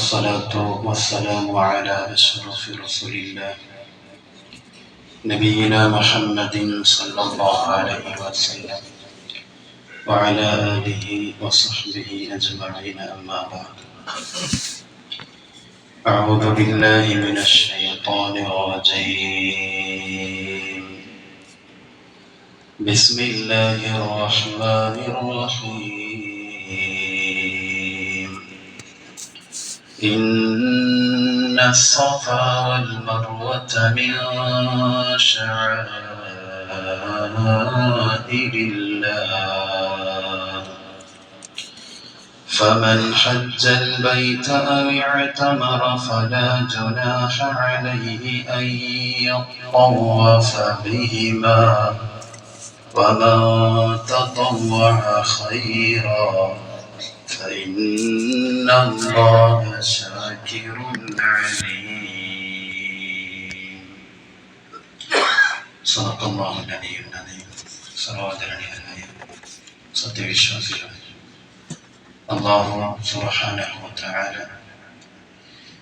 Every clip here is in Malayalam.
والصلاة والسلام على أشرف رسول الله. نبينا محمد صلى الله عليه وسلم وعلى آله وصحبه أجمعين أما بعد. أعوذ بالله من الشيطان الرجيم. بسم الله الرحمن الرحيم. إن الصفا والمروة من شعائر الله. فمن حج البيت أو اعتمر فلا جناح عليه أن يطوف بهما. ومن تطوع خيرا فإن الله شاكر عليم صدق الله العلي العظيم സഹോദരണിയനായ സത്യവിശ്വാസികളെ അള്ളാഹു സുബ്ഹാനഹു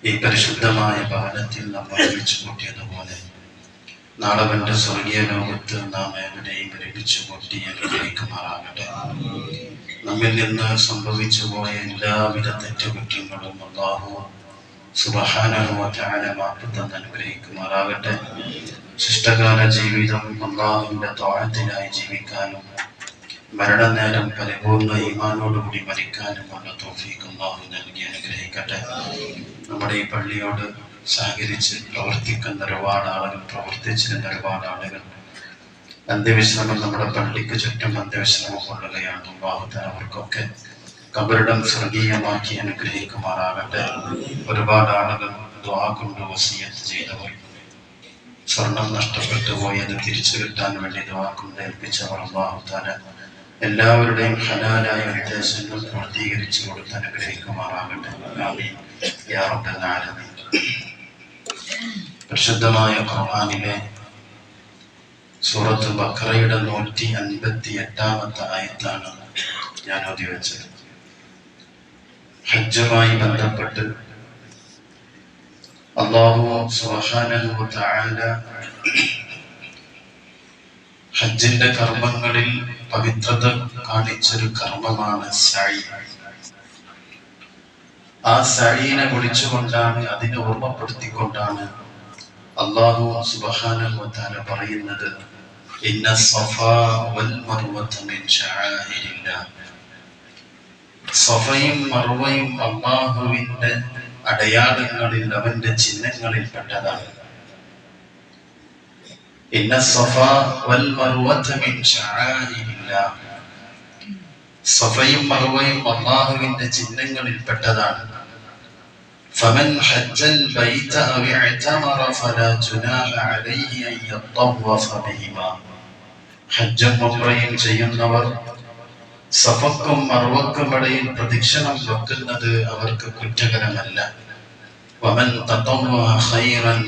ഈ പരിശുദ്ധമായ ഭവനത്തിൽ നമ്മൾ ഒരുമിച്ച് കൂട്ടിയതുപോലെ നാളെ അവന്റെ സ്വർഗീയ ലോകത്ത് നാം എവിടെയും ഒരുമിച്ച് കൂട്ടി അനുഗ്രഹിക്കുമാറാകട്ടെ നമ്മിൽ നിന്ന് സംഭവിച്ചു പോയ എല്ലാവിധ തെറ്റുകുറ്റങ്ങളും അള്ളാഹു സുബഹാനുവല മാപ്പ് അനുഗ്രഹിക്കുമാറാകട്ടെ. ശിഷ്ടകാല ജീവിതം അള്ളാഹുവിന്റെ തോഴത്തിനായി ജീവിക്കാനും മരണനേരം പരിപൂർണ ഈമാനോടുകൂടി മരിക്കാനുമുള്ള തോഫീക്ക് അള്ളാഹു നൽകി അനുഗ്രഹിക്കട്ടെ. നമ്മുടെ ഈ പള്ളിയോട് സഹകരിച്ച് പ്രവർത്തിക്കുന്ന ഒരുപാട് ആളുകൾ പ്രവർത്തിച്ചിരുന്ന ഒരുപാട് ആളുകൾ അന്ത്യവിശ്രമം നമ്മുടെ പള്ളിക്ക് ചുറ്റും അന്ത്യവിശ്രമം കൊള്ളുകയാണ് അള്ളാഹുദാൻ അവർക്കൊക്കെ കബറിടം സ്വർഗീയമാക്കി അനുഗ്രഹിക്കുമാറാകട്ടെ. ഒരുപാട് ആളുകൾ ദ്വാ കൊണ്ട് വസീയത്ത് ചെയ്തവർ സ്വർണം നഷ്ടപ്പെട്ടു പോയി. അത് തിരിച്ചു കിട്ടാൻ വേണ്ടി ദ്വാ കൊണ്ട് ഏൽപ്പിച്ചവർ അള്ളാഹുദാന എല്ലാവരുടെയും ഹലാലായ ഉദ്ദേശങ്ങൾ പൂർത്തീകരിച്ചു കൊടുത്ത് അനുഗ്രഹിക്കുമാറാകട്ടെ. യാ പരിശുദ്ധമായ ഖുർആനിലെ സൂറത്ത് ബക്കറയുടെ നൂറ്റി അൻപത്തി എട്ടാമത്തെ ആയത്താണ് ഞാൻ ഓതി വെച്ചത് ഹജ്ജുമായി ബന്ധപ്പെട്ട് അള്ളാഹു സുബ്ഹാനഹു തആല ഹജ്ജിന്റെ കർമ്മങ്ങളിൽ പവിത്രത കാണിച്ചൊരു കർമ്മമാണ് സഴി ആ സഴീനെ വിളിച്ചുകൊണ്ടാണ് അതിനെ ഓർമ്മപ്പെടുത്തിക്കൊണ്ടാണ് അള്ളാഹു സുബ്ഹാനഹു തആല പറയുന്നത് അള്ളാഹുവിന്റെ അടയാളങ്ങളിൽ അവന്റെ ചിഹ്നങ്ങളിൽ പെട്ടതാണ് സഫയും മറുവയും അള്ളാഹുവിന്റെ ചിഹ്നങ്ങളിൽ പെട്ടതാണ് فمن حج البيت أو اعتمر فلا جناح عليه أن يطوف بهما. ഹജ്ജും ഉംറയും ചെയ്യുന്നവർ സഫക്കും മറുവക്കും ഇടയിൽ പ്രദക്ഷിണം വെക്കുന്നത് അവർക്ക് കുറ്റകരമല്ല. വമൻ ഖൈറൻ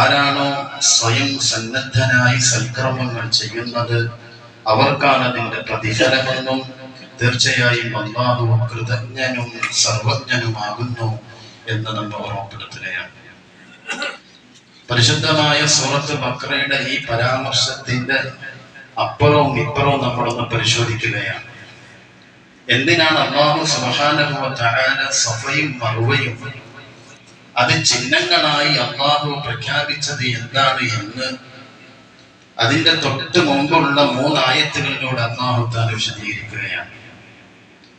ആരാണോ സ്വയം സന്നദ്ധനായി സൽക്രമങ്ങൾ ചെയ്യുന്നത് അവർക്കാണ് അതിന്റെ പ്രതിഫലമെന്നും തീർച്ചയായും അള്ളാഹു കൃതജ്ഞനും സർവജ്ഞനുമാകുന്നു എന്ന് നമ്മൾ ഓർമ്മപ്പെടുത്തുകയാണ്. പരിശുദ്ധമായ സൂറത്ത് ബക്രയുടെ ഈ പരാമർശത്തിന്റെ അപ്പുറവും ഇപ്പുറവും നമ്മളൊന്ന് പരിശോധിക്കുകയാണ്. എന്തിനാണ് അള്ളാഹു സുബാനുഭവ തആല സഫയും മറുവയും അത് ചിഹ്നങ്ങളായി അള്ളാഹു പ്രഖ്യാപിച്ചത് എന്താണ് എന്ന് അതിന്റെ തൊട്ട് മുമ്പുള്ള മൂന്നായത്തുകളിലൂടെ അള്ളാഹു താൻ വിശദീകരിക്കുകയാണ്.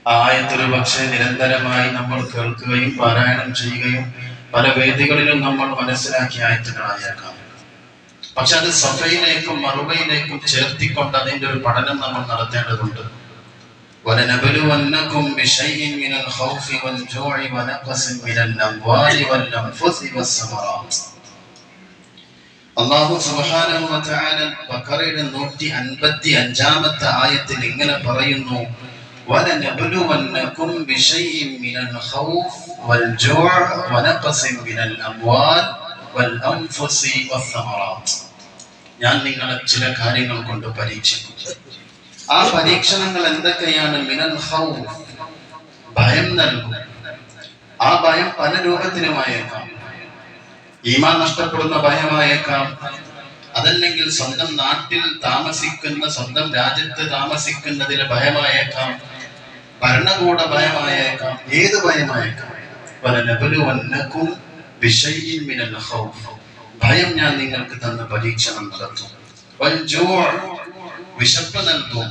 ആയത്തൊരു പക്ഷേ നിരന്തരമായി നമ്മൾ കേൾക്കുകയും പാരായണം ചെയ്യുകയും പല വേദികളിലും നമ്മൾ മനസ്സിലാക്കിയ ആയത്തുകളായേക്കാം പക്ഷെ അത് സഫയിലേക്കും മറുവയിലേക്കും ചേർത്തിക്കൊണ്ട് അതിന്റെ ഒരു പഠനം നമ്മൾ നടത്തേണ്ടതുണ്ട് ولنبلونكم بشيء من الخوف والجوع ونقص من الأموال والأنفس والثمرات അള്ളാഹു സുബ്ഹാനഹു വ തആല ബഖറയുടെ 155ാമത്തെ ആയത്തിൽ ഇങ്ങനെ പറയുന്നു ولنبلونكم بشيء من الخوف والجوع ونقص من الأموال والأنفس والثمرات ഞാൻ നിങ്ങളെ ചില കാര്യങ്ങൾ കൊണ്ട് പരീക്ഷിക്കും ആ പരീക്ഷണങ്ങൾ എന്തൊക്കെയാണ് മിനൽ ഹൗഫ് ഭയം നൽകും ആ ഭയം പല രൂപത്തിലുമായേക്കാം ഈമാൻ നഷ്ടപ്പെടുന്ന ഭയമായേക്കാം അതല്ലെങ്കിൽ സ്വന്തം നാട്ടിൽ താമസിക്കുന്ന സ്വന്തം രാജ്യത്ത് താമസിക്കുന്നതിലെ ഭയമായേക്കാം ഭരണകൂട ഭയമായേക്കാം? ഏത് ഭയമായേക്കാം ബിശൈഇൻ മിനൽ ഖൗഫ്. ഭയം ഞാൻ നിങ്ങൾക്ക് തന്ന പരീക്ഷണം നടത്തും. വിശപ്പ് നൽകും.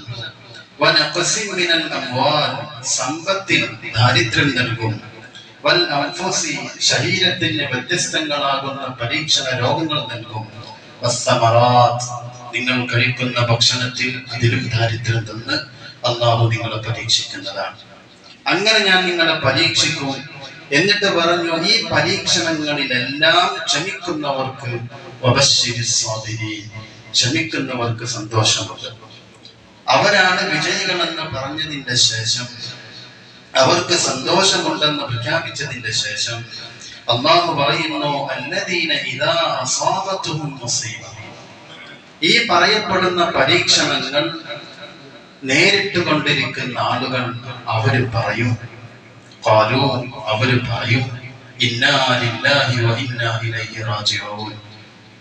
സമ്പത്തിൽ ദാരിദ്ര്യം നൽകും. വൽ അൻഫുസി വ്യത്യസ്തങ്ങളാകുന്ന പരീക്ഷണ രോഗങ്ങൾ നൽകും. നിങ്ങൾ കഴിക്കുന്ന ഭക്ഷണത്തിൽ അതിലും ദാരിദ്ര്യം തന്ന് അള്ളാഹു നിങ്ങളെ പരീക്ഷിക്കുന്നതാണ്. അങ്ങനെ ഞാൻ നിങ്ങളെ പരീക്ഷിക്കും. എന്നിട്ട് പറഞ്ഞു ഈ പരീക്ഷണങ്ങളിലെല്ലാം ക്ഷമിക്കുന്നവർക്ക്. ക്ഷമിക്കുന്നവർക്ക് സന്തോഷമുണ്ട്. അവരാണ് വിജയികളെന്ന് പറഞ്ഞതിന്റെ ശേഷം അവർക്ക് സന്തോഷമുണ്ടെന്ന് പ്രഖ്യാപിച്ചതിന്റെ ശേഷം അള്ളാഹു പറയുന്നു അല്ലദീന ഇതാ മുസീബ ഈ പറയപ്പെടുന്ന പരീക്ഷണങ്ങൾ നേരിട്ട് കൊണ്ടിരിക്കുന്ന ആളുകൾ അവർ പറയും. ഖാലൂ അവർ പറയും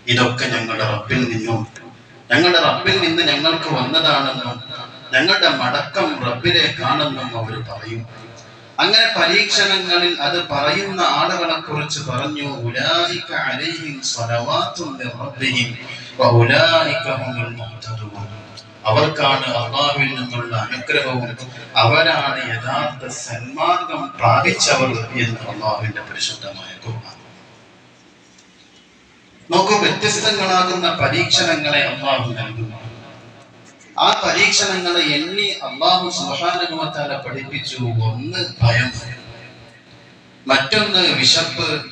ഇതൊക്കെ ഞങ്ങളുടെ റബ്ബിൽ നിന്നും ഞങ്ങളുടെ റബ്ബിൽ നിന്ന് ഞങ്ങൾക്ക് വന്നതാണെന്നും ഞങ്ങളുടെ മടക്കം റബ്ബിലേക്കാണെന്നും അവർ പറയും. അങ്ങനെ പരീക്ഷണങ്ങളിൽ അത് പറയുന്ന ആളുകളെ കുറിച്ച് പറഞ്ഞു ഉലായിക അലൈഹിം സ്വലവാത്തും റബ്ബിഹിം അവർക്കാണ് അള്ളാഹുവിൽ നിന്നുള്ള അനുഗ്രഹവും. അവരാണ് യഥാർത്ഥ സന്മാർഗം പ്രാപിച്ചവർ എന്ന് അള്ളാഹുവിന്റെ പരിശുദ്ധമായ കുർബാന നോക്കൂ വ്യത്യസ്തങ്ങളാകുന്ന പരീക്ഷണങ്ങളെ അള്ളാഹു നൽകുന്നു. ആ പരീക്ഷണങ്ങളെ എണ്ണി അള്ളാഹു സുഹാനുഭവത്താലെ പഠിപ്പിച്ചു. ഒന്ന് ഭയം. മറ്റൊന്ന് വിശപ്പ്.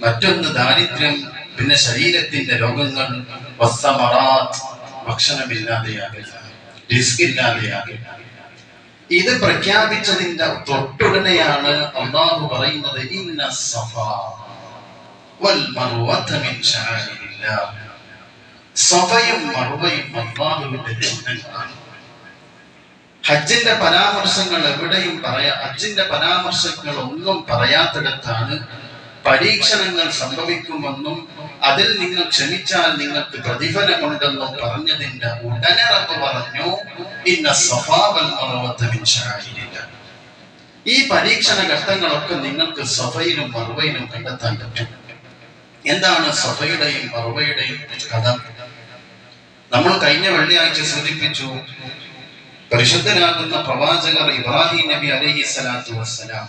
മറ്റൊന്ന് ദാരിദ്ര്യം. പിന്നെ ശരീരത്തിന്റെ രോഗങ്ങൾ. വസ്സമറാത്ത്. ഭക്ഷണമില്ലാതെയാകില്ല റിസ്ക് ഇല്ലാതെയാകില്ല ഇത് പ്രഖ്യാപിച്ചതിന്റെ തൊട്ടുടനെയാണ് അള്ളാഹു പറയുന്നത് ഇന്ന സഫ സഫയും മറുവയും അള്ളാഹുവിന്റെ ചിഹ്നങ്ങളാണ്. ഹജ്ജിന്റെ പരാമർശങ്ങൾ എവിടെയും പറയാ ഹജ്ജിന്റെ പരാമർശങ്ങൾ ഒന്നും പറയാത്തിടത്താണ് പരീക്ഷണങ്ങൾ സംഭവിക്കുമെന്നും അതിൽ നിങ്ങൾ ക്ഷമിച്ചാൽ നിങ്ങൾക്ക് പ്രതിഫലമുണ്ടെന്നും പറഞ്ഞതിന്റെ ഉടനെ റബ്ബ് പറഞ്ഞു ഇന്ന ശആഇരില്ല ഈ പരീക്ഷണ ഘട്ടങ്ങളൊക്കെ നിങ്ങൾക്ക് സഫയിലും മറുവയിലും കണ്ടെത്താൻ പറ്റും. എന്താണ് സഫയുടെയും മറുവയുടെയും കഥ? നമ്മൾ കഴിഞ്ഞ വെള്ളിയാഴ്ച സൂചിപ്പിച്ചു പരിശുദ്ധരാകുന്ന പ്രവാചകർ ഇബ്രാഹിം നബി അലൈഹി സ്വലാത്തു വസ്സലാം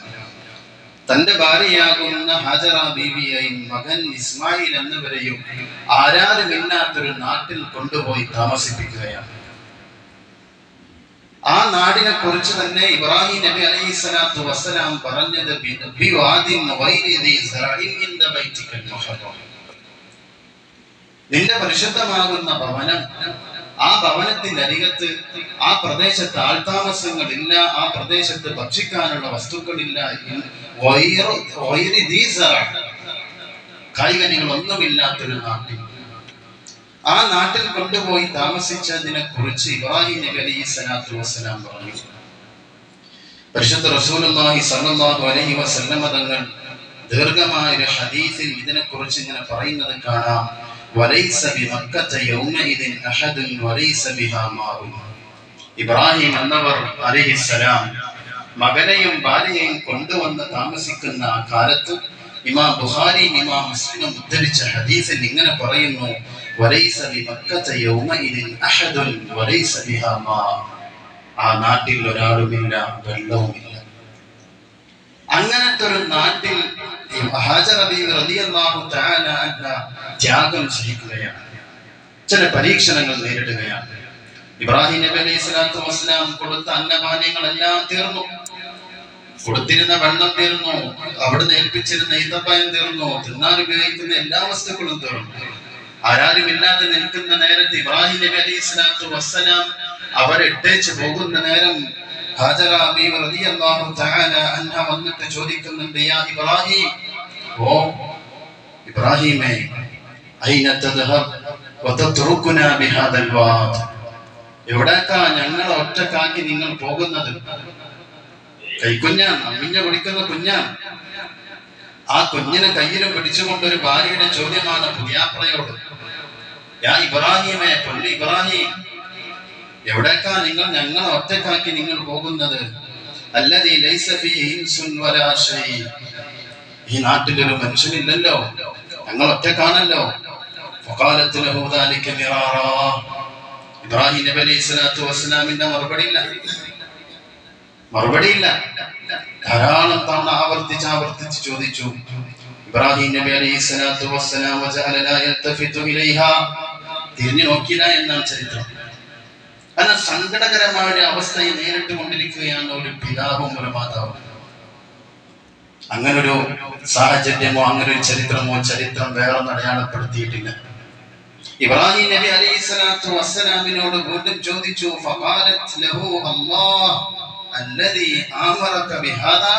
തന്റെ ഭാര്യയാകുന്ന ഹാജറ ബീവിയെയും മകൻ ഇസ്മായിൽ എന്നിവരെയും ആരാരുമില്ലാത്തൊരു നാട്ടിൽ കൊണ്ടുപോയി താമസിപ്പിക്കുകയാണ് ആ നാടിനെ കുറിച്ച് തന്നെ ഇബ്രാഹിം നബി അലൈഹി സ്വലാത്തു വസ്സലാം പറഞ്ഞത്. നിന്റെ പരിശുദ്ധമാകുന്ന ഭവനം ആ ഭവനത്തിന്റെ അരികത്ത് ആ പ്രദേശത്ത് ആൾതാമസങ്ങളില്ല ആ പ്രദേശത്ത് ഭക്ഷിക്കാനുള്ള വസ്തുക്കളില്ല സറഅ. കായികനികളൊന്നുമില്ലാത്തൊരു നാട്ടിൽ. ആ നാട്ടിൽ കൊണ്ടുപോയി താമസിച്ചതിനെ കുറിച്ച് ഇബ്രാഹിം നബി അലൈഹി സ്വലാത്തു വസ്സലാം പറഞ്ഞു. പരിശുദ്ധ റസൂലുള്ളാഹി സല്ലല്ലാഹു അലൈഹി വസല്ലമ തങ്ങൾ ദീർഘമായ ഒരു ഹദീസിൽ ഇതിനെ കുറിച്ച് ഇങ്ങനെ പറയുന്നത് കാണാം. വലൈസ بمكة يومئذ أحد وليس بها മാഉൻ ഇബ്രാഹിം എന്നവർ അലൈഹിസ്സലാം മകനെയും ഭാര്യയെയും കൊണ്ടുവന്ന് താമസിക്കുന്ന ആ കാലത്ത് ഇമാം ബുഹാരി ഇമാം മുസ്ലിം ഉദ്ധരിച്ച ഹദീസിൽ ഇങ്ങനെ പറയുന്നു വലൈസ ബിമക്കത യൗമഇദിൻ അഹദുൻ വലൈസ ബിഹാ മാ. ആ നാട്ടിൽ ഒരാളുമില്ല വെള്ളവുമില്ല. അങ്ങനത്തെ ഒരു നാട്ടിൽ ത്യാഗം ചെയ്യുകയാണ് ചില പരീക്ഷണങ്ങൾ നേരിടുകയാണ്. ഇബ്രാഹിം നബി അലൈഹി സ്വലാത്തു വസ്സലാം കൊടുത്ത അന്നപാനീയങ്ങളെല്ലാം തീർന്നു. കൊടുത്തിരുന്ന വെള്ളം തീർന്നു. അവിടുന്ന് ഏൽപ്പിച്ചിരുന്ന ഈത്തപ്പായം തീർന്നു. തിന്നാൻ ഉപയോഗിക്കുന്ന എല്ലാ വസ്തുക്കളും തീർന്നു. ആരാരും ഇല്ലാതെ നിൽക്കുന്ന നേരത്ത് ഇബ്രാഹിം നബി അലൈഹി സ്വലാത്തു വസ്സലാം അവരെട്ടേച്ച് പോകുന്ന നേരം ഹാജറ ബീവി റളിയല്ലാഹു തആല അൻഹ വന്നിട്ട് ചോദിക്കുന്നുണ്ട് യാ ഇബ്രാഹിം ഓ ഇബ്രാഹിമേ ബിഹാദൽ വാദ് എവിടേക്കാ ഞങ്ങളെ ഒറ്റക്കാക്കി നിങ്ങൾ പോകുന്നത്? കൈക്കുഞ്ഞാണ് അമ്മിഞ്ഞ കുടിക്കുന്ന കുഞ്ഞാണ് ആ കുഞ്ഞിനെ കയ്യിലും പിടിച്ചുകൊണ്ട് ഒരു ഭാര്യയുടെ ചോദ്യമാണ് പുതിയാപ്രയോട് യാ ഇബ്രാഹിമേ പൊന്നു ഇബ്രാഹിം എവിടേക്കാ നിങ്ങൾ ഞങ്ങളെ ഒറ്റക്കാക്കി നിങ്ങൾ പോകുന്നത്? അല്ലതീ ലൈസ ഇൻസുൻ വലാ ഈ നാട്ടിലൊരു മനുഷ്യനില്ലല്ലോ. ഞങ്ങൾ ഒറ്റക്കാണല്ലോ. ഇബ്രാഹിം നബി അലൈഹി സ്വലാത്തു വസ്സലാമിന്റെ മറുപടിയില്ല. മറുപടിയില്ല. ധാരാളം തവണ ആവർത്തിച്ച് ആവർത്തിച്ച് ചോദിച്ചു. ഇബ്രാഹിം നബി അലൈഹി സ്വലാത്തു വസ്സലാം തിരിഞ്ഞു നോക്കില്ല എന്നാണ് ചരിത്രം. എന്നാൽ സങ്കടകരമായ ഒരു അവസ്ഥയെ നേരിട്ട് കൊണ്ടിരിക്കുകയാണ് ഒരു പിതാവും ഒരു മാതാവും. അങ്ങനൊരു സാഹചര്യമോ അങ്ങനെ ഒരു ചരിത്രമോ ചരിത്രം വേറെ അടയാളപ്പെടുത്തിയിട്ടില്ല. ഇബ്രാഹിം നബി അലൈഹി സ്വലാത്തു വസ്സലാമിനോട് വീണ്ടും ചോദിച്ചു ഫഖാലത് ലഹു അല്ലാഹ് അല്ലദീ ആമറക ബിഹാദാ?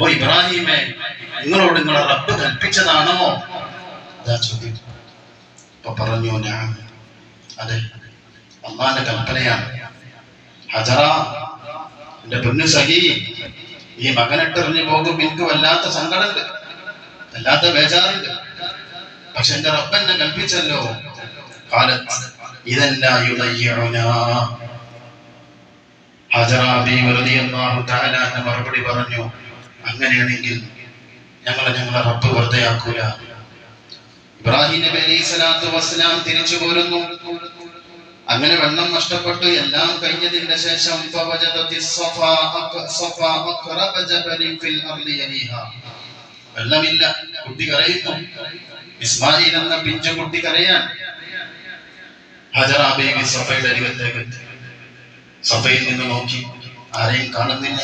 ഓ ഇബ്രാഹിമേ നിങ്ങളോട് നിങ്ങളെ റബ്ബ് കൽപ്പിച്ചതാണോ? അതാ ചോദ്യം. അപ്പൊ പറഞ്ഞു ഞാൻ അതെ അള്ളാന്റെ കൽപ്പനയാണ്. ഹജറ എന്റെ പൊന്നു സഖി ഈ മകനിട്ടെറിഞ്ഞു പോകും എനിക്ക് വല്ലാത്ത സങ്കടമുണ്ട് വല്ലാത്ത ബേജാറുണ്ട്. പക്ഷെ എന്റെ റബ്ബെന്നെ കൽപ്പിച്ചല്ലോ. കാലത്ത് ഇതെല്ലാ മറുപടി പറഞ്ഞു. അങ്ങനെയാണെങ്കിൽ ഞങ്ങളെ ഞങ്ങളെ റബ്ബ് വെറുതെ ആക്കൂല ഇബ്രാഹിം നബി അലൈഹി സ്വലാത്തു വസ്സലാം തിരിച്ചു പോരുന്നു. അങ്ങനെ വെള്ളം നഷ്ടപ്പെട്ടു. എല്ലാം കഴിഞ്ഞതിന്റെ ശേഷം. വെള്ളമില്ല. കുട്ടി കരയുന്നു. ഇസ്മായിൽ എന്ന പിഞ്ചു കുട്ടി കരയാൻ. ഹജറാബേബി സഫയുടെ അരികത്തേക്ക് സഫയിൽ നിന്ന് നോക്കി. ആരെയും കാണുന്നില്ല.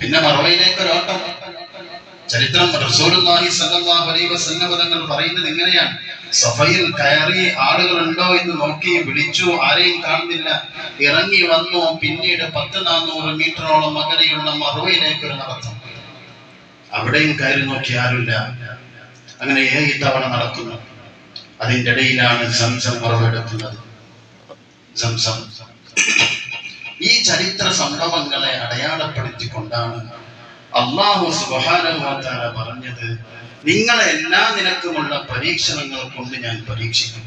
പിന്നെ മറവയിലേക്ക് ഒരു ഓട്ടം ചരിത്രം റസൂലുള്ളാഹി സല്ലല്ലാഹു അലൈഹി വസല്ലം പറയുന്നത് ഇങ്ങനെയാണ്. സഫയിൽ കയറി ആളുകളുണ്ടോ എന്ന് നോക്കി വിളിച്ചു. ആരെയും കാണുന്നില്ല. ഇറങ്ങി വന്നു. പിന്നീട് പത്ത് നാനൂറ് മീറ്ററോളം അകലെയുള്ള മറുവയിലേക്ക് ഒരു നടത്തം. അവിടെയും കയറി നോക്കി ആരുമില്ല. അങ്ങനെ ഏഴ് തവണ നടക്കുന്നു. അതിന്റെ ഇടയിലാണ് സംസം മറവെടുക്കുന്നത്. സംസം. ഈ ചരിത്ര സംഭവങ്ങളെ അടയാളപ്പെടുത്തിക്കൊണ്ടാണ് അള്ളാഹു തആല പറഞ്ഞത് നിങ്ങളെ എല്ലാ നിലക്കുമുള്ള പരീക്ഷണങ്ങൾ കൊണ്ട് ഞാൻ പരീക്ഷിക്കും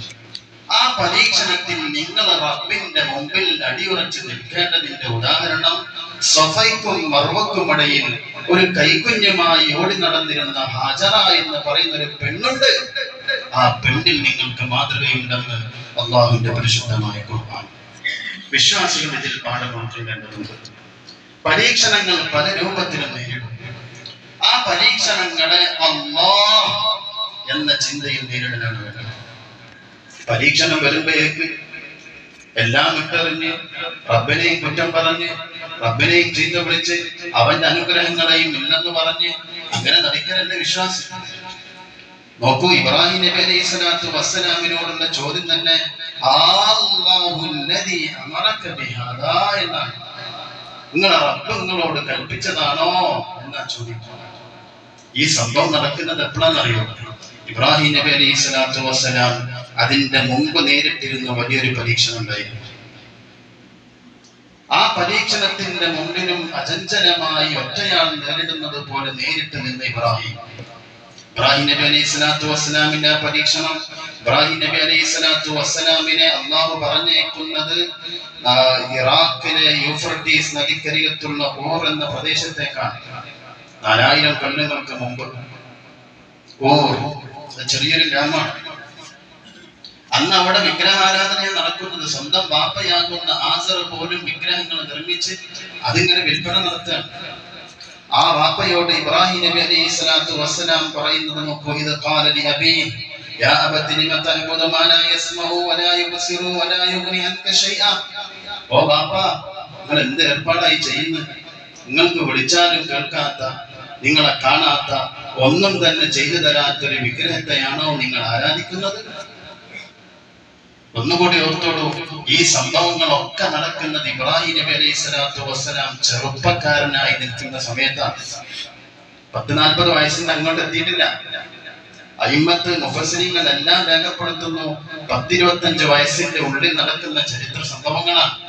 ആ പരീക്ഷണത്തിൽ നിങ്ങൾ റബ്ബിന്റെ മുമ്പിൽ അടിയുറച്ച് നിൽക്കേണ്ടതിന്റെ ഉദാഹരണം സഫൈക്കും മർവക്കും ഇടയിൽ ഒരു കൈകുഞ്ഞുമായി ഓടി നടന്നിരുന്ന ഹാജറ എന്ന് പറയുന്ന ഒരു പെണ്ണുണ്ട്. ആ പെണ്ണിൽ നിങ്ങൾക്ക് മാതൃകയുണ്ടെന്ന് അള്ളാഹുവിന്റെ പരിശുദ്ധമായ കുർബാൻ വിശ്വാസികൾ ഇതിൽ പാഠം ഉൾക്കൊള്ളേണ്ടതുണ്ട് പരീക്ഷണങ്ങൾ പല രൂപത്തിലും നേരിടും. ആ പരീക്ഷണങ്ങളെ അള്ളാഹ് എന്ന ചിന്തയിൽ നേരിടാനാണ് വേണ്ടത് പരീക്ഷണം വരുമ്പോഴേക്ക് എല്ലാം വിട്ടറിഞ്ഞ് റബ്ബനെയും കുറ്റം പറഞ്ഞ് റബ്ബനെയും ചീത്ത വിളിച്ച് അവന്റെ അനുഗ്രഹങ്ങളെയും ഇല്ലെന്ന് പറഞ്ഞ് അങ്ങനെ നടിക്കലല്ലേ വിശ്വാസം. നോക്കൂ ഇബ്രാഹിം നബി അലൈഹി സ്വലാത്തു വസ്സലാമിനോടുള്ള ചോദ്യം തന്നെ എന്നാണ്. നിങ്ങളെ റബ്ബ് നിങ്ങളോട് കൽപ്പിച്ചതാണോ എന്നാ ചോദിക്കുന്നത് ഈ സംഭവം നടക്കുന്നത് എപ്പോഴാണെന്നറിയോ ഇബ്രാഹിം നബി അലൈഹി സ്വലാത്തു വസ്സലാം അതിന്റെ മുമ്പ് നേരിട്ടിരുന്ന വലിയൊരു പരീക്ഷണം ഉണ്ടായിരുന്നു ആ പരീക്ഷണത്തിന്റെ മുമ്പിലും അചഞ്ചലമായി ഒറ്റയാൾ നേരിടുന്നത് പോലെ നേരിട്ട് നിന്ന് ഇബ്രാഹിം ഇബ്രാഹിം നബി അലൈഹി സ്വലാത്തു വസ്സലാമിന്റെ പരീക്ഷണം ഇബ്രാഹിം നബി അലൈഹി സ്വലാത്തു വസ്സലാമിനെ അള്ളാഹു പറഞ്ഞേക്കുന്നത് ഇറാഖിലെ യൂഫ്രട്ടീസ് നദിക്കരികത്തുള്ള ഓർ എന്ന പ്രദേശത്തേക്കാണ്. നാലായിരം കൊല്ലങ്ങൾക്ക് മുമ്പ്. ഓർ ചെറിയൊരു ഗ്രാമമാണ്. അന്ന് അവിടെ വിഗ്രഹാരാധന നടക്കുന്നത്. സ്വന്തം ബാപ്പയാകുന്ന ആസർ പോലും വിഗ്രഹങ്ങൾ നിർമ്മിച്ച് അതിങ്ങനെ വിൽപ്പന നടത്തുകയാണ്. ആ വാപ്പയോട് ഇബ്രാഹിം നബി അലൈഹി സ്വലാത്തു വസ്സലാം പറയുന്നത് നോക്കൂ ഇത് ഖാല ലി അബീ യാ അബത്തി ലിമ തഅബുദു മാ ലാ യസ്മഉ വലാ യുബ്സിറു വലാ യുഗ്നി അൻക ശൈഅ ഓ ബാപ്പ നിങ്ങൾ എന്ത് ഏർപ്പാടായി ചെയ്യുന്നത് നിങ്ങൾക്ക് വിളിച്ചാലും കേൾക്കാത്ത നിങ്ങളെ കാണാത്ത ഒന്നും തന്നെ ചെയ്തു തരാത്തൊരു വിഗ്രഹത്തെയാണോ നിങ്ങൾ ആരാധിക്കുന്നത്? ഒന്നുകൂടി ഓർത്തോളൂ ഈ സംഭവങ്ങളൊക്കെ നടക്കുന്നത് ഇബ്രാഹിം നബി അലൈഹി സ്വലാത്തു വസ്സലാം ചെറുപ്പക്കാരനായി നിൽക്കുന്ന സമയത്താണ്. പത്ത് നാൽപ്പത് വയസ്സിന് അങ്ങോട്ട് എത്തിയിട്ടില്ല. അയിമത്ത് മുഫസരിങ്ങൾ എല്ലാം രേഖപ്പെടുത്തുന്നു. പത്തിരുപത്തഞ്ച് വയസ്സിന്റെ ഉള്ളിൽ നടക്കുന്ന ചരിത്ര സംഭവങ്ങളാണ്.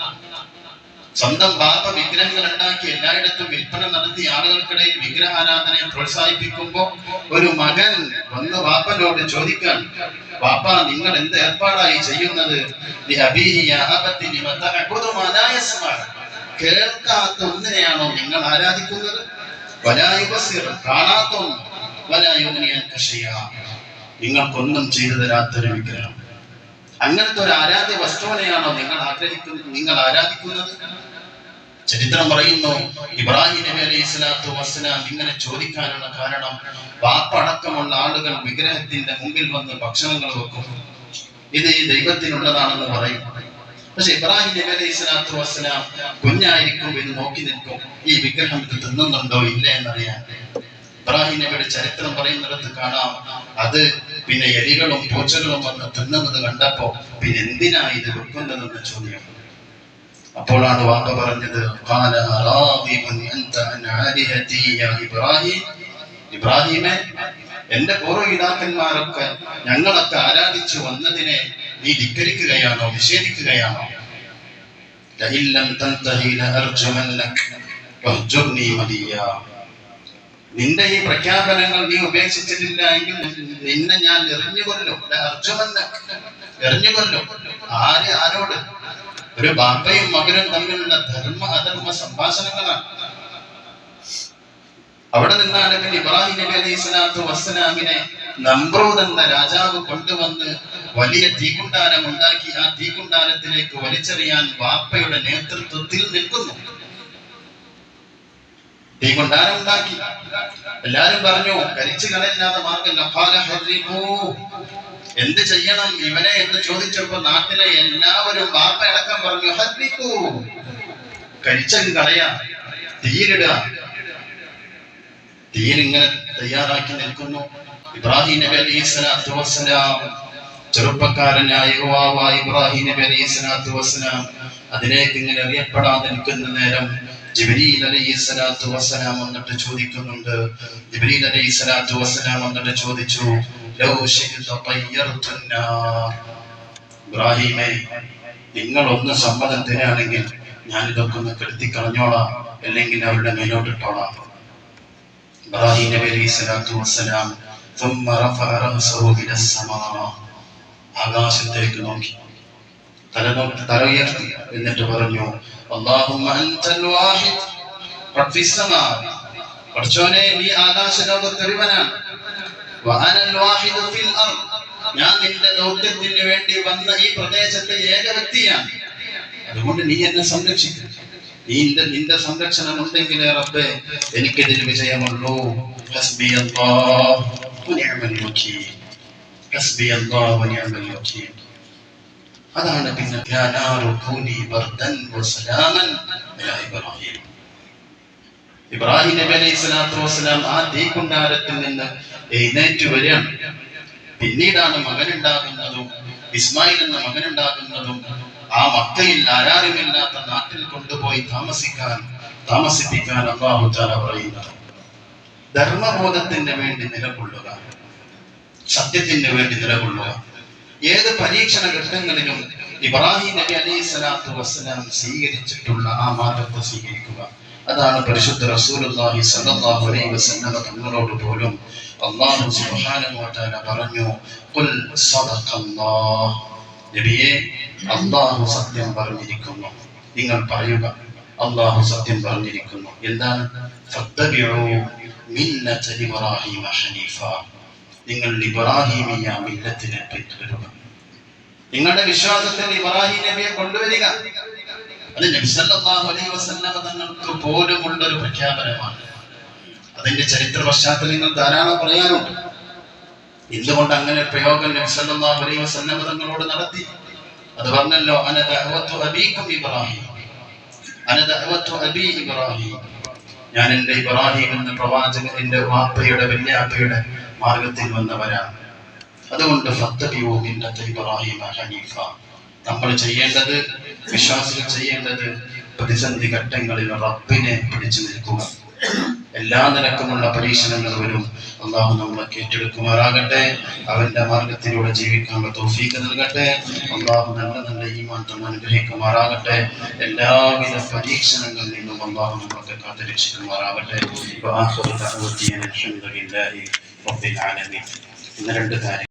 സ്വന്തം പാപ വിഗ്രഹങ്ങൾ ഉണ്ടാക്കി എല്ലായിടത്തും വിൽപ്പന നടത്തി ആളുകൾക്കിടയിൽ വിഗ്രഹാരാധനയെ പ്രോത്സാഹിപ്പിക്കുമ്പോ ഒരു മകൻ വന്ന് വാപ്പനോട് ചോദിക്കാൻ വാപ്പ നിങ്ങൾ എന്ത് ഏർപ്പാടായി ചെയ്യുന്നത്. കേൾക്കാത്ത ഒന്നിനെയാണോ നിങ്ങൾ ആരാധിക്കുന്നത്? കാണാത്ത നിങ്ങൾക്കൊന്നും ചെയ്തു തരാത്തൊരു വിഗ്രഹം. അങ്ങനത്തെ ഒരു ആരാധ്യ വസ്തുവിനെയാണോ നിങ്ങൾ ആഗ്രഹിക്കുന്നത്. നിങ്ങൾ ആരാധിക്കുന്നത്? ചരിത്രം പറയുന്നു ഇബ്രാഹിം നബി അലൈഹി സ്വലാത്തു വസ്സലാം ഇങ്ങനെ ചോദിക്കാനുള്ള കാരണം വാപ്പടക്കമുള്ള ആളുകൾ വിഗ്രഹത്തിന്റെ മുമ്പിൽ വന്ന് ഭക്ഷണങ്ങൾ വെക്കും. ഇത് ഈ ദൈവത്തിനുള്ളതാണെന്ന് പറയും. പക്ഷെ ഇബ്രാഹിം നബി അലൈഹി സ്വലാത്തു വസ്സലാം കുഞ്ഞായിരിക്കും ഇത് നോക്കി നിൽക്കും. ഈ വിഗ്രഹം ഇത് തിന്നുന്നുണ്ടോ ഇല്ല എന്നറിയാൻ. ഇബ്രാഹിം നബിയുടെ ചരിത്രം പറയുന്നിടത്ത് കാണാം. അത് പിന്നെ എലികളും പൂച്ചകളും വന്ന് തിന്നുന്നത് കണ്ടപ്പോ പിന്നെ എന്തിനാ ഇത് വെക്കുന്നതെന്ന് ചോദ്യം അപ്പോഴാണ് വാപ്പ പറഞ്ഞത് "ഖാല അറാദിബുൻ അൻത അൻ ആലിഹതി യാ ഇബ്രാഹിം. ഇബ്രാഹിമെ എന്റെ പൂർവപിതാക്കന്മാരൊക്കെ ഞങ്ങളൊക്കെ ആരാധിച്ചു വന്നതിനെ നീ ധിക്കരിക്കുകയാണോ നിഷേധിക്കുകയാണോ? ലഹില്ലം ലം അർജുനൻ ലഅർജുമന്നക വഹ്ജുർനി മലിയ നിന്റെ ഈ പ്രഖ്യാപനങ്ങൾ നീ ഉപേക്ഷിച്ചിട്ടില്ല എങ്കിൽ നിന്നെ ഞാൻ എറിഞ്ഞുകൊല്ലും. എറിഞ്ഞു എറിഞ്ഞുകൊല്ലും. ആര് ആരോട്? ഒരു ബാബയും മകനും തമ്മിലുള്ള ധർമ്മ അധർമ്മ സംഭാഷണങ്ങളാണ്. അവിടെ നിന്നാണെങ്കിൽ ഇബ്രാഹിം നബി അലൈഹി സ്വലാത്തു വസ്സലാമിനെ നമ്രൂദ് എന്ന രാജാവ് കൊണ്ടുവന്ന് വലിയ തീകുണ്ടാരം ഉണ്ടാക്കി ആ തീകുണ്ടാരത്തിലേക്ക് വലിച്ചെറിയാൻ ബാപ്പയുടെ നേതൃത്വത്തിൽ നിൽക്കുന്നു. തീക്കുണ്ടാരം ഉണ്ടാക്കി എല്ലാരും പറഞ്ഞു കരിച്ചു കളയില്ലാത്ത മാർഗം എന്ത് ചെയ്യണം ഇവനെ എന്ന് ചോദിച്ചപ്പോ നാട്ടിലെ എല്ലാവരും ബാപ്പ അടക്കം പറഞ്ഞു ഹർദിക്കൂ കരിച്ചങ്ങ് കളയാ തീരിടുക തീരിങ്ങനെ തയ്യാറാക്കി നിൽക്കുന്നു. ഇബ്രാഹിം നബി അലൈഹി വസ്സലാം ചെറുപ്പക്കാരനായ ഇബ്രാഹിം നബി അലൈഹി വസ്സലാം അതിലേക്ക് ഇങ്ങനെ അറിയപ്പെടാതെ നിൽക്കുന്ന നേരം ജിബ്രീൽ അലൈഹി സ്വലാത്തു വസ്സലാം എന്നിട്ട് ചോദിക്കുന്നുണ്ട്. ജിബ്രീൽ അലൈഹി സ്വലാത്തു വസ്സലാം എന്നിട്ട് ചോദിച്ചു ഇബ്രാഹിമേ നിങ്ങൾ ഒന്ന് സമ്മതം തരാണെങ്കിൽ ഞാൻ ഇതൊക്കെ ഒന്ന് കെടുത്തി കളഞ്ഞോളാം അല്ലെങ്കിൽ അവരുടെ മേലോട്ടിട്ടോളാം ഇബ്രാഹിം നബി അലൈഹി സ്വലാത്തു വസ്സലാം ആകാശത്തേക്ക് നോക്കി. തല ഉയർത്തി എന്നിട്ട് പറഞ്ഞു പഠിച്ചോനെ നീ ആകാശ ലോകത്തൊരുവനാണ് ഞാൻ നിന്റെ ദൗത്യത്തിന് വേണ്ടി വന്ന ഈ പ്രദേശത്തെ ഏക വ്യക്തിയാണ്. അതുകൊണ്ട് നീ എന്നെ സംരക്ഷിക്കും. നിന്റെ നിന്റെ സംരക്ഷണം ഉണ്ടെങ്കിലേ റബ്ബേ എനിക്കിതിൽ വിജയമുള്ളൂ. ഹസ്ബി അല്ലാഹ് വനിഅമൽ വകീൽ ഹസ്ബി അല്ലാഹ് വനിഅമൽ വകീൽ അതാണ് പിന്നെ ഇബ്രാഹിം. നബി അലൈഹി സ്വലാത്തു വസ്സലാം ആ തീക്കുണ്ടാരത്തിൽ നിന്ന് എഴുന്നേറ്റ് വരികയാണ്. പിന്നീടാണ് മകനുണ്ടാകുന്നതും ഇസ്മായിൽ എന്ന മകനുണ്ടാകുന്നതും ആ മക്കയിൽ ആരാരുമില്ലാത്ത നാട്ടിൽ കൊണ്ടുപോയി താമസിക്കാൻ താമസിപ്പിക്കാൻ അള്ളാഹു താല പറയുന്നത്. ധർമ്മബോധത്തിന് വേണ്ടി നിലകൊള്ളുക സത്യത്തിന് വേണ്ടി നിലകൊള്ളുക. ഏത് പരീക്ഷണ ഘട്ടങ്ങളിലും ഇബ്രാഹിം നബി അലൈഹി സ്വലാത്തു വസ്സലാം സ്വീകരിച്ചിട്ടുള്ള ആ മാർഗത്തെ സ്വീകരിക്കുക. അതാണ് പരിശുദ്ധ റസൂലുള്ളാഹി സ്വല്ലല്ലാഹു അലൈഹി വസല്ലം തങ്ങളോട് പോലും അല്ലാഹു സുബ്ഹാനഹു വ തആല പറഞ്ഞു ഖുൽ സദഖല്ലാഹ്. നബിയെ അല്ലാഹു സത്യം പറഞ്ഞിരിക്കുന്നു. നിങ്ങൾ പറയുക അല്ലാഹു സത്യം പറഞ്ഞിരിക്കുന്നു. എന്താണ്? ഫത്തബിഉ മില്ലത ഇബ്രാഹിമ ഹനീഫ. നിങ്ങൾ ഇബ്രാഹിമിയ മില്ലത്തിനെ പിന്തുടരുക നിങ്ങളുടെ വിശ്വാസത്തിൽ ഇബ്രാഹിം നബിയെ കൊണ്ടുവരിക. അത് സല്ലല്ലാഹു അലൈഹി വസല്ലമ തങ്ങൾക്ക് പോലുമുള്ള ഒരു പ്രഖ്യാപനമാണ്. അതിന്റെ ചരിത്ര പശ്ചാത്തലങ്ങൾ ധാരാളം പറയാനുണ്ട് എന്തുകൊണ്ട് അങ്ങനെ പ്രയോഗം നബി സല്ലല്ലാഹു അലൈഹി വസല്ലമ തങ്ങളോട് നടത്തി? അത് പറഞ്ഞല്ലോ അന ദഅവത്തു അബീക്കും ഇബ്രാഹിം. അന ദഅവത്തു അബീ ഇബ്രാഹിം. ഞാൻ എന്റെ ഇബ്രാഹിം എന്ന പ്രവാചകൻ എന്റെ വാപ്പയുടെ വല്യാപ്പയുടെ മാർഗത്തിൽ വന്നവരാണ്. അതുകൊണ്ട് ഹനീഫ നമ്മൾ ചെയ്യേണ്ടത് വിശ്വാസികൾ ചെയ്യേണ്ടത് പ്രതിസന്ധി ഘട്ടങ്ങളിൽ റബ്ബിനെ പിടിച്ചു നിൽക്കുക. എല്ലാ നിലക്കുമുള്ള പരീക്ഷണങ്ങൾ വരും. അള്ളാഹു നമ്മളെ ഏറ്റെടുക്കുമാറാകട്ടെ. അവന്റെ മാർഗത്തിലൂടെ ജീവിക്കാനുള്ള തോഫീക്ക് നൽകട്ടെ. അള്ളാഹു നല്ല നല്ല ഈമാൻ തന്നെ അനുഗ്രഹിക്കുമാറാകട്ടെ. എല്ലാവിധ പരീക്ഷണങ്ങളിൽ നിന്നും അള്ളാഹു നമ്മളൊക്കെ കാത്തുരക്ഷിക്കുമാറാകട്ടെ. വആഖിറു ദഅവതി അനിൽ ഹംദുലില്ലാഹി റബ്ബിൽ ആലമീൻ ഇന്ന് രണ്ട് കാര്യം